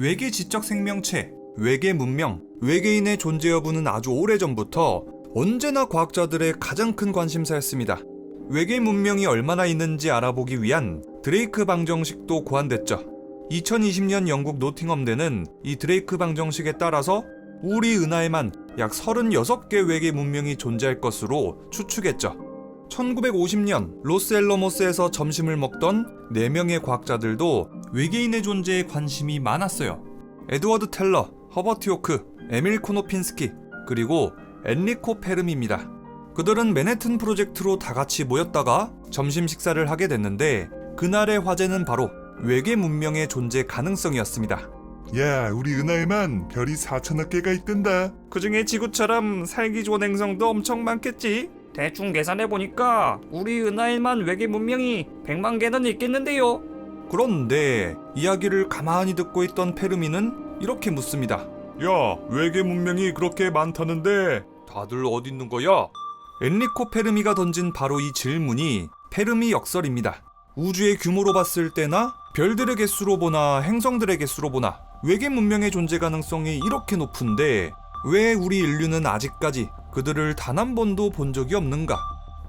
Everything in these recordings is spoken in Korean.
외계 지적 생명체, 외계 문명, 외계인의 존재 여부는 아주 오래전부터 언제나 과학자들의 가장 큰 관심사였습니다. 외계 문명이 얼마나 있는지 알아보기 위한 드레이크 방정식도 고안됐죠. 2020년 영국 노팅엄대는 이 드레이크 방정식에 따라서 우리 은하에만 약 36개 외계 문명이 존재할 것으로 추측했죠. 1950년 로스앨러모스에서 점심을 먹던 4명의 과학자들도 외계인의 존재에 관심이 많았어요. 에드워드 텔러, 허버트 요크, 에밀 코노핀스키, 그리고 엔리코 페르미입니다. 그들은 맨해튼 프로젝트로 다 같이 모였다가 점심 식사를 하게 됐는데 그날의 화제는 바로 외계 문명의 존재 가능성이었습니다. 야, 우리 은하에만 별이 4천억 개가 있단다. 그 중에 지구처럼 살기 좋은 행성도 엄청 많겠지. 대충 계산해 보니까 우리 은하에만 외계 문명이 100만 개는 있겠는데요. 그런데 이야기를 가만히 듣고 있던 페르미는 이렇게 묻습니다. 야, 외계 문명이 그렇게 많다는데 다들 어디 있는 거야? 엔리코 페르미가 던진 바로 이 질문이 페르미 역설입니다. 우주의 규모로 봤을 때나 별들의 개수로 보나 행성들의 개수로 보나 외계 문명의 존재 가능성이 이렇게 높은데 왜 우리 인류는 아직까지 그들을 단 한 번도 본 적이 없는가?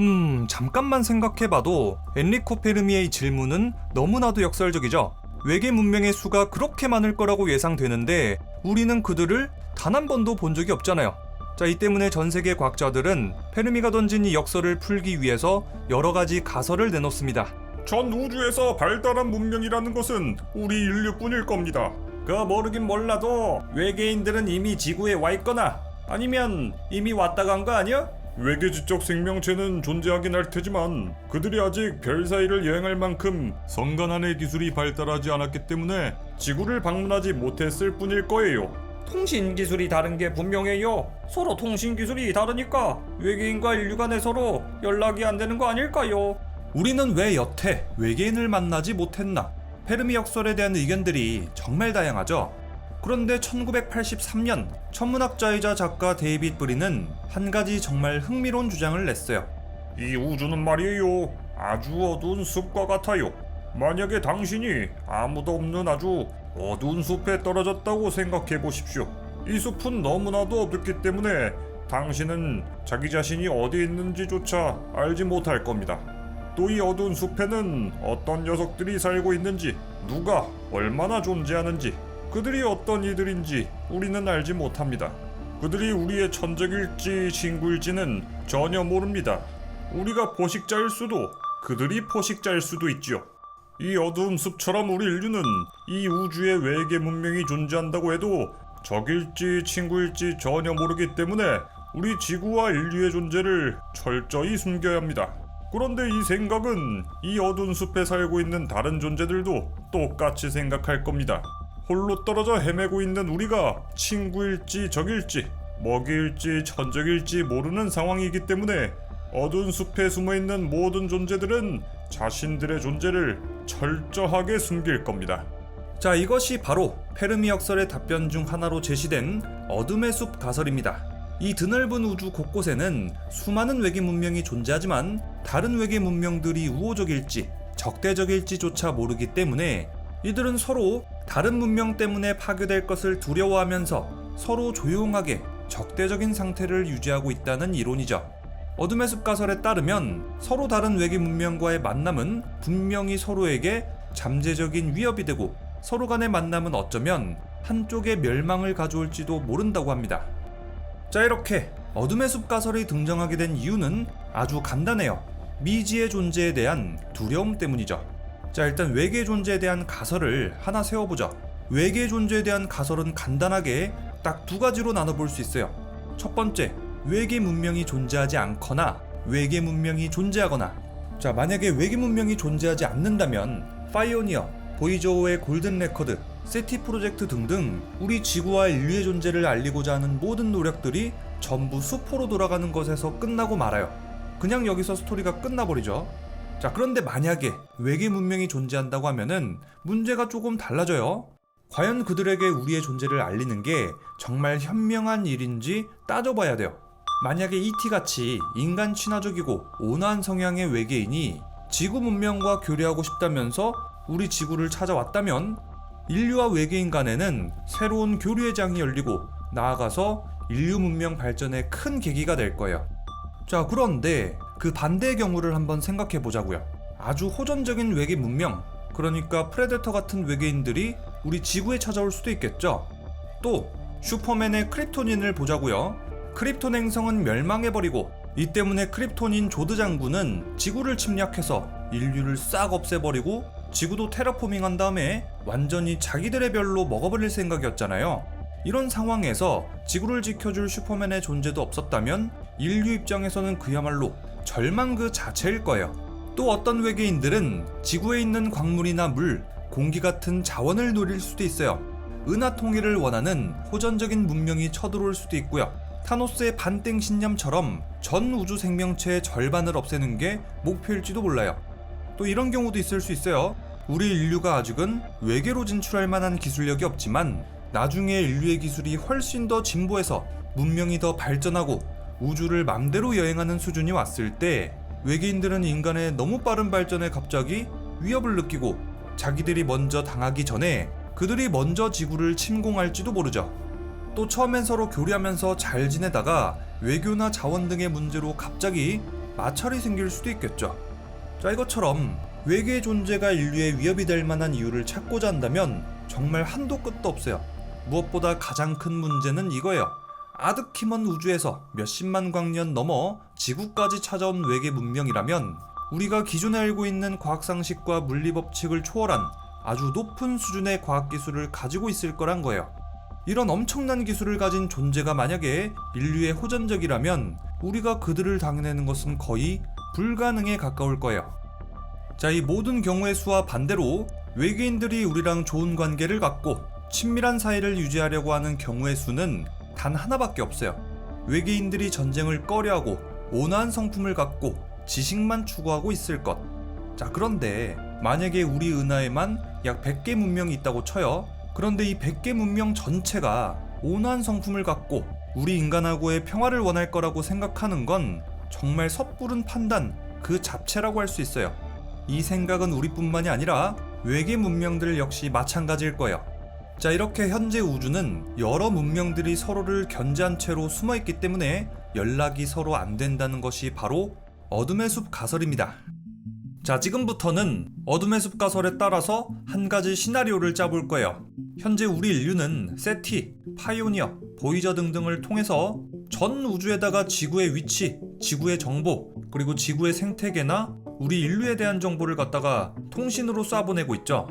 음, 잠깐만 생각해봐도 엔리코 페르미의 이 질문은 너무나도 역설적이죠. 외계 문명의 수가 그렇게 많을 거라고 예상되는데 우리는 그들을 단 한 번도 본 적이 없잖아요. 자, 이 때문에 전 세계 과학자들은 페르미가 던진 이 역설을 풀기 위해서 여러 가지 가설을 내놓습니다. 전 우주에서 발달한 문명이라는 것은 우리 인류뿐일 겁니다. 그 모르긴 몰라도 외계인들은 이미 지구에 와 있거나 아니면 이미 왔다 간 거 아니야? 외계 지적 생명체는 존재하긴 할 테지만 그들이 아직 별 사이를 여행할 만큼 성간환의 기술이 발달하지 않았기 때문에 지구를 방문하지 못했을 뿐일 거예요. 통신 기술이 다른 게 분명해요. 서로 통신 기술이 다르니까 외계인과 인류 간에 서로 연락이 안 되는 거 아닐까요? 우리는 왜 여태 외계인을 만나지 못했나? 페르미 역설에 대한 의견들이 정말 다양하죠. 그런데 1983년 천문학자이자 작가 데이빗 브리는 한 가지 정말 흥미로운 주장을 냈어요. 이 우주는 말이에요. 아주 어두운 숲과 같아요. 만약에 당신이 아무도 없는 아주 어두운 숲에 떨어졌다고 생각해 보십시오. 이 숲은 너무나도 어둡기 때문에 당신은 자기 자신이 어디 있는지조차 알지 못할 겁니다. 또 이 어두운 숲에는 어떤 녀석들이 살고 있는지, 누가 얼마나 존재하는지, 그들이 어떤 이들인지 우리는 알지 못합니다. 그들이 우리의 천적일지 친구일지는 전혀 모릅니다. 우리가 포식자일 수도 그들이 포식자일 수도 있지요. 이 어두운 숲처럼 우리 인류는 이 우주에 외계 문명이 존재한다고 해도 적일지 친구일지 전혀 모르기 때문에 우리 지구와 인류의 존재를 철저히 숨겨야 합니다. 그런데 이 생각은 이 어두운 숲에 살고 있는 다른 존재들도 똑같이 생각할 겁니다. 홀로 떨어져 헤매고 있는 우리가 친구일지 적일지 먹이일지 천적일지 모르는 상황이기 때문에 어두운 숲에 숨어 있는 모든 존재들은 자신들의 존재를 철저하게 숨길 겁니다. 자, 이것이 바로 페르미 역설의 답변 중 하나로 제시된 어둠의 숲 가설입니다. 이 드넓은 우주 곳곳에는 수많은 외계 문명이 존재하지만 다른 외계 문명들이 우호적일지 적대적일지조차 모르기 때문에 이들은 서로 다른 문명 때문에 파괴될 것을 두려워하면서 서로 조용하게 적대적인 상태를 유지하고 있다는 이론이죠. 어둠의 숲 가설에 따르면 서로 다른 외계 문명과의 만남은 분명히 서로에게 잠재적인 위협이 되고 서로 간의 만남은 어쩌면 한쪽의 멸망을 가져올지도 모른다고 합니다. 자, 이렇게 어둠의 숲 가설이 등장하게 된 이유는 아주 간단해요. 미지의 존재에 대한 두려움 때문이죠. 자, 일단 외계 존재에 대한 가설을 하나 세워보자. 외계 존재에 대한 가설은 간단하게 딱 두 가지로 나눠볼 수 있어요. 첫 번째, 외계 문명이 존재하지 않거나 외계 문명이 존재하거나. 자, 만약에 외계 문명이 존재하지 않는다면 파이오니어, 보이저우의 골든 레커드, 세티 프로젝트 등등 우리 지구와 인류의 존재를 알리고자 하는 모든 노력들이 전부 수포로 돌아가는 것에서 끝나고 말아요. 그냥 여기서 스토리가 끝나버리죠. 자, 그런데 만약에 외계 문명이 존재한다고 하면은 문제가 조금 달라져요. 과연 그들에게 우리의 존재를 알리는 게 정말 현명한 일인지 따져봐야 돼요. 만약에 ET 같이 인간 친화적이고 온화한 성향의 외계인이 지구 문명과 교류하고 싶다면서 우리 지구를 찾아왔다면 인류와 외계인 간에는 새로운 교류의 장이 열리고 나아가서 인류 문명 발전의 큰 계기가 될 거예요. 자, 그런데 그 반대의 경우를 한번 생각해 보자고요. 아주 호전적인 외계 문명, 그러니까 프레데터 같은 외계인들이 우리 지구에 찾아올 수도 있겠죠. 또 슈퍼맨의 크립토닌을 보자고요. 크립톤 행성은 멸망해버리고 이 때문에 크립톤인 조드 장군은 지구를 침략해서 인류를 싹 없애버리고 지구도 테라포밍한 다음에 완전히 자기들의 별로 먹어버릴 생각이었잖아요. 이런 상황에서 지구를 지켜줄 슈퍼맨의 존재도 없었다면 인류 입장에서는 그야말로 절망 그 자체일 거예요. 또 어떤 외계인들은 지구에 있는 광물이나 물, 공기 같은 자원을 노릴 수도 있어요. 은하 통일을 원하는 호전적인 문명이 쳐들어올 수도 있고요. 타노스의 반땡 신념처럼 전 우주 생명체의 절반을 없애는 게 목표일지도 몰라요. 또 이런 경우도 있을 수 있어요. 우리 인류가 아직은 외계로 진출할 만한 기술력이 없지만 나중에 인류의 기술이 훨씬 더 진보해서 문명이 더 발전하고 우주를 맘대로 여행하는 수준이 왔을 때 외계인들은 인간의 너무 빠른 발전에 갑자기 위협을 느끼고 자기들이 먼저 당하기 전에 그들이 먼저 지구를 침공할지도 모르죠. 또 처음엔 서로 교류하면서 잘 지내다가 외교나 자원 등의 문제로 갑자기 마찰이 생길 수도 있겠죠. 자, 이것처럼 외계의 존재가 인류의 위협이 될 만한 이유를 찾고자 한다면 정말 한도 끝도 없어요. 무엇보다 가장 큰 문제는 이거예요. 아득히 먼 우주에서 몇십만 광년 넘어 지구까지 찾아온 외계 문명이라면 우리가 기존에 알고 있는 과학 상식과 물리 법칙을 초월한 아주 높은 수준의 과학 기술을 가지고 있을 거란 거예요. 이런 엄청난 기술을 가진 존재가 만약에 인류의 호전적이라면 우리가 그들을 당해내는 것은 거의 불가능에 가까울 거예요. 자, 이 모든 경우의 수와 반대로 외계인들이 우리랑 좋은 관계를 갖고 친밀한 사이를 유지하려고 하는 경우의 수는 단 하나밖에 없어요. 외계인들이 전쟁을 꺼려하고 온화한 성품을 갖고 지식만 추구하고 있을 것. 자, 그런데 만약에 우리 은하에만 약 100개 문명이 있다고 쳐요. 그런데 이 100개 문명 전체가 온화한 성품을 갖고 우리 인간하고의 평화를 원할 거라고 생각하는 건 정말 섣부른 판단 그 자체라고 할 수 있어요. 이 생각은 우리뿐만이 아니라 외계 문명들 역시 마찬가지일 거예요. 자, 이렇게 현재 우주는 여러 문명들이 서로를 견제한 채로 숨어 있기 때문에 연락이 서로 안 된다는 것이 바로 어둠의 숲 가설입니다. 자, 지금부터는 어둠의 숲 가설에 따라서 한 가지 시나리오를 짜볼 거예요. 현재 우리 인류는 세티, 파이오니어, 보이저 등등을 통해서 전 우주에다가 지구의 위치, 지구의 정보, 그리고 지구의 생태계나 우리 인류에 대한 정보를 갖다가 통신으로 쏴보내고 있죠.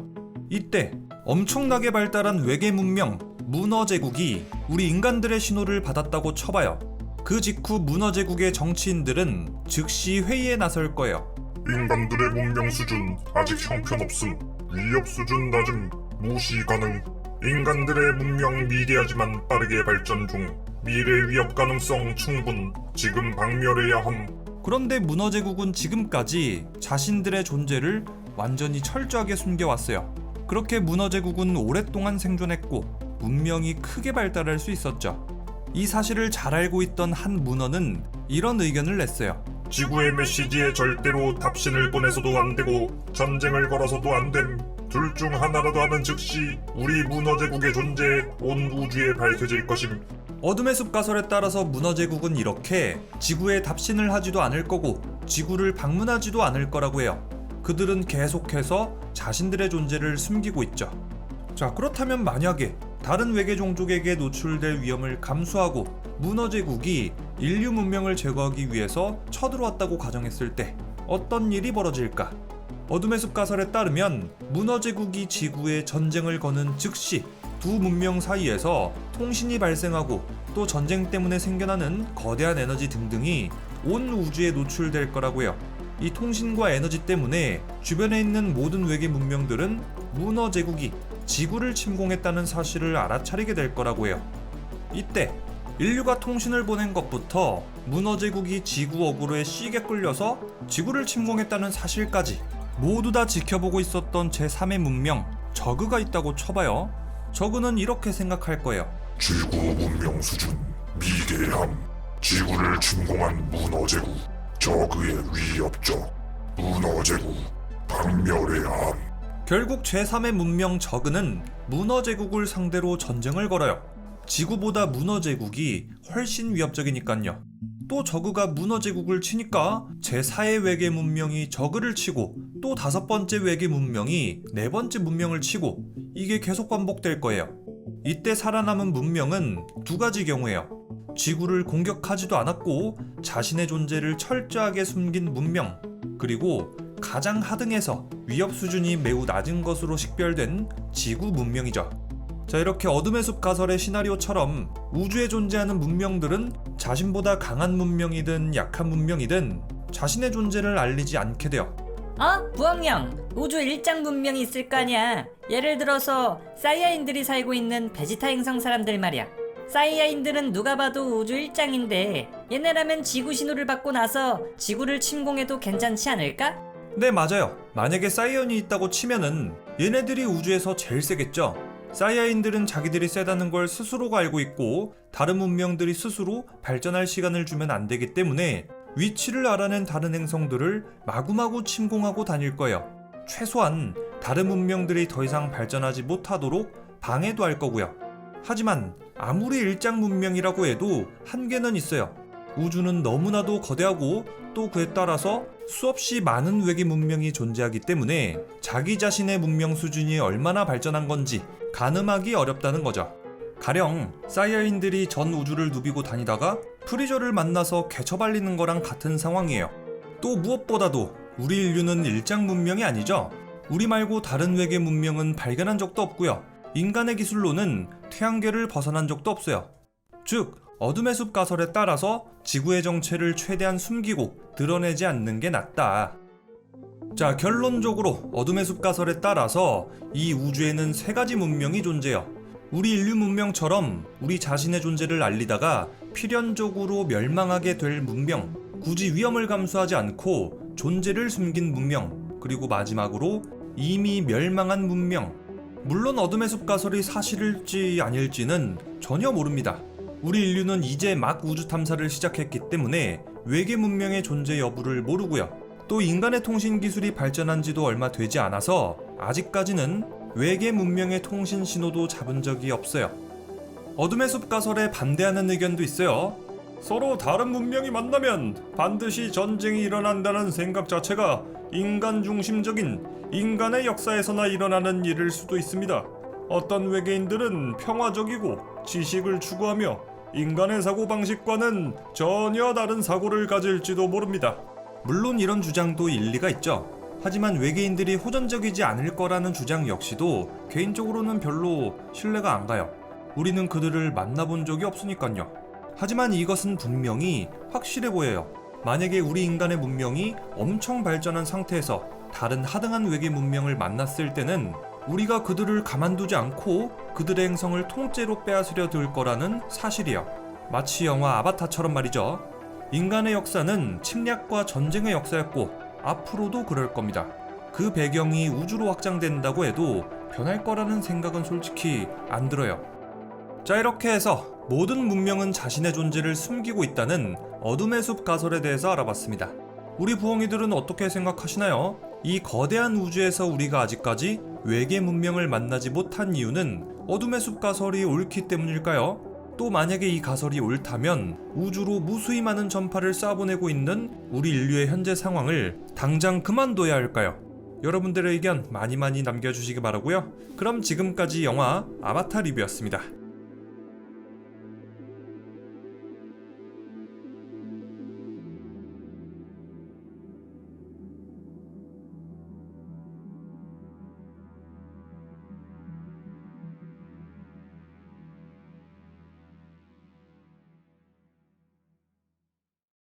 이때 엄청나게 발달한 외계 문명, 문어 제국이 우리 인간들의 신호를 받았다고 쳐봐요. 그 직후 문어 제국의 정치인들은 즉시 회의에 나설 거예요. 인간들의 문명 수준 아직 형편없음 위협 수준 낮음 무시 가능 인간들의 문명 미개하지만 빠르게 발전 중 미래 위협 가능성 충분 지금 박멸해야 함 그런데 문어 제국은 지금까지 자신들의 존재를 완전히 철저하게 숨겨왔어요. 그렇게 문어 제국은 오랫동안 생존했고 문명이 크게 발달할 수 있었죠. 이 사실을 잘 알고 있던 한 문어는 이런 의견을 냈어요. 지구의 메시지에 절대로 답신을 보내서도 안 되고 전쟁을 걸어서도 안 됨 둘 중 하나라도 하는 즉시 우리 문어 제국의 존재 온 우주에 밝혀질 것임 어둠의 숲 가설에 따라서 문어 제국은 이렇게 지구에 답신을 하지도 않을 거고 지구를 방문하지도 않을 거라고 해요. 그들은 계속해서 자신들의 존재를 숨기고 있죠. 자, 그렇다면 만약에 다른 외계 종족에게 노출될 위험을 감수하고 문어 제국이 인류 문명을 제거하기 위해서 쳐들어왔다고 가정했을 때 어떤 일이 벌어질까? 어둠의 숲 가설에 따르면 문어 제국이 지구에 전쟁을 거는 즉시 두 문명 사이에서 통신이 발생하고 또 전쟁 때문에 생겨나는 거대한 에너지 등등이 온 우주에 노출될 거라고 해요. 이 통신과 에너지 때문에 주변에 있는 모든 외계 문명들은 문어 제국이 지구를 침공했다는 사실을 알아차리게 될 거라고 해요. 이때 인류가 통신을 보낸 것부터 문어 제국이 지구 어그로에 시게 끌려서 지구를 침공했다는 사실까지 모두 다 지켜보고 있었던 제3의 문명 저그가 있다고 쳐봐요. 저그는 이렇게 생각할 거예요. 지구 문명 수준 미개함 지구를 침공한 문어 제국 저그의 위협적 문어제국 박멸의 암 결국 제3의 문명 저그는 문어 제국을 상대로 전쟁을 걸어요. 지구보다 문어 제국이 훨씬 위협적이니깐요. 또 저그가 문어 제국을 치니까 제4의 외계 문명이 저그를 치고 또 다섯 번째 외계 문명이 네 번째 문명을 치고 이게 계속 반복될 거예요. 이때 살아남은 문명은 두 가지 경우예요. 지구를 공격하지도 않았고 자신의 존재를 철저하게 숨긴 문명 그리고 가장 하등해서 위협 수준이 매우 낮은 것으로 식별된 지구 문명이죠. 자 이렇게 어둠의 숲 가설의 시나리오처럼 우주에 존재하는 문명들은 자신보다 강한 문명이든 약한 문명이든 자신의 존재를 알리지 않게 돼요. 어? 부엉령 우주 일장 문명이 있을 거 아니야 예를 들어서 사이아인들이 살고 있는 베지타 행성 사람들 말이야 사이아인들은 누가 봐도 우주 일장인데 얘네라면 지구 신호를 받고 나서 지구를 침공해도 괜찮지 않을까? 네 맞아요. 만약에 사이언이 있다고 치면은 얘네들이 우주에서 제일 세겠죠. 사이아인들은 자기들이 세다는 걸 스스로가 알고 있고 다른 문명들이 스스로 발전할 시간을 주면 안 되기 때문에 위치를 알아낸 다른 행성들을 마구마구 침공하고 다닐 거예요. 최소한 다른 문명들이 더 이상 발전하지 못하도록 방해도 할 거고요. 하지만 아무리 일장 문명이라고 해도 한계는 있어요. 우주는 너무나도 거대하고 또 그에 따라서 수없이 많은 외계 문명이 존재하기 때문에 자기 자신의 문명 수준이 얼마나 발전한 건지 가늠하기 어렵다는 거죠. 가령 사이아인들이 전 우주를 누비고 다니다가 프리저를 만나서 개처발리는 거랑 같은 상황이에요. 또 무엇보다도 우리 인류는 일장 문명이 아니죠. 우리 말고 다른 외계 문명은 발견한 적도 없고요. 인간의 기술로는 태양계를 벗어난 적도 없어요. 즉, 어둠의 숲 가설에 따라서 지구의 정체를 최대한 숨기고 드러내지 않는 게 낫다. 자, 결론적으로 어둠의 숲 가설에 따라서 이 우주에는 세 가지 문명이 존재해요. 우리 인류 문명처럼 우리 자신의 존재를 알리다가 필연적으로 멸망하게 될 문명, 굳이 위험을 감수하지 않고 존재를 숨긴 문명, 그리고 마지막으로 이미 멸망한 문명. 물론 어둠의 숲 가설이 사실일지 아닐지는 전혀 모릅니다. 우리 인류는 이제 막 우주 탐사를 시작했기 때문에 외계 문명의 존재 여부를 모르고요. 또 인간의 통신 기술이 발전한 지도 얼마 되지 않아서 아직까지는 외계 문명의 통신 신호도 잡은 적이 없어요. 어둠의 숲 가설에 반대하는 의견도 있어요. 서로 다른 문명이 만나면 반드시 전쟁이 일어난다는 생각 자체가 인간 중심적인 인간의 역사에서나 일어나는 일일 수도 있습니다. 어떤 외계인들은 평화적이고 지식을 추구하며 인간의 사고 방식과는 전혀 다른 사고를 가질지도 모릅니다. 물론 이런 주장도 일리가 있죠. 하지만 외계인들이 호전적이지 않을 거라는 주장 역시도 개인적으로는 별로 신뢰가 안 가요. 우리는 그들을 만나본 적이 없으니까요. 하지만 이것은 분명히 확실해 보여요. 만약에 우리 인간의 문명이 엄청 발전한 상태에서 다른 하등한 외계 문명을 만났을 때는 우리가 그들을 가만두지 않고 그들의 행성을 통째로 빼앗으려 들 거라는 사실이요. 마치 영화 아바타처럼 말이죠. 인간의 역사는 침략과 전쟁의 역사였고 앞으로도 그럴 겁니다. 그 배경이 우주로 확장된다고 해도 변할 거라는 생각은 솔직히 안 들어요. 자, 이렇게 해서 모든 문명은 자신의 존재를 숨기고 있다는 어둠의 숲 가설에 대해서 알아봤습니다. 우리 부엉이들은 어떻게 생각하시나요? 이 거대한 우주에서 우리가 아직까지 외계 문명을 만나지 못한 이유는 어둠의 숲 가설이 옳기 때문일까요? 또 만약에 이 가설이 옳다면 우주로 무수히 많은 전파를 쏴보내고 있는 우리 인류의 현재 상황을 당장 그만둬야 할까요? 여러분들의 의견 많이 많이 남겨주시기 바라고요. 그럼 지금까지 영화 아바타 리뷰였습니다.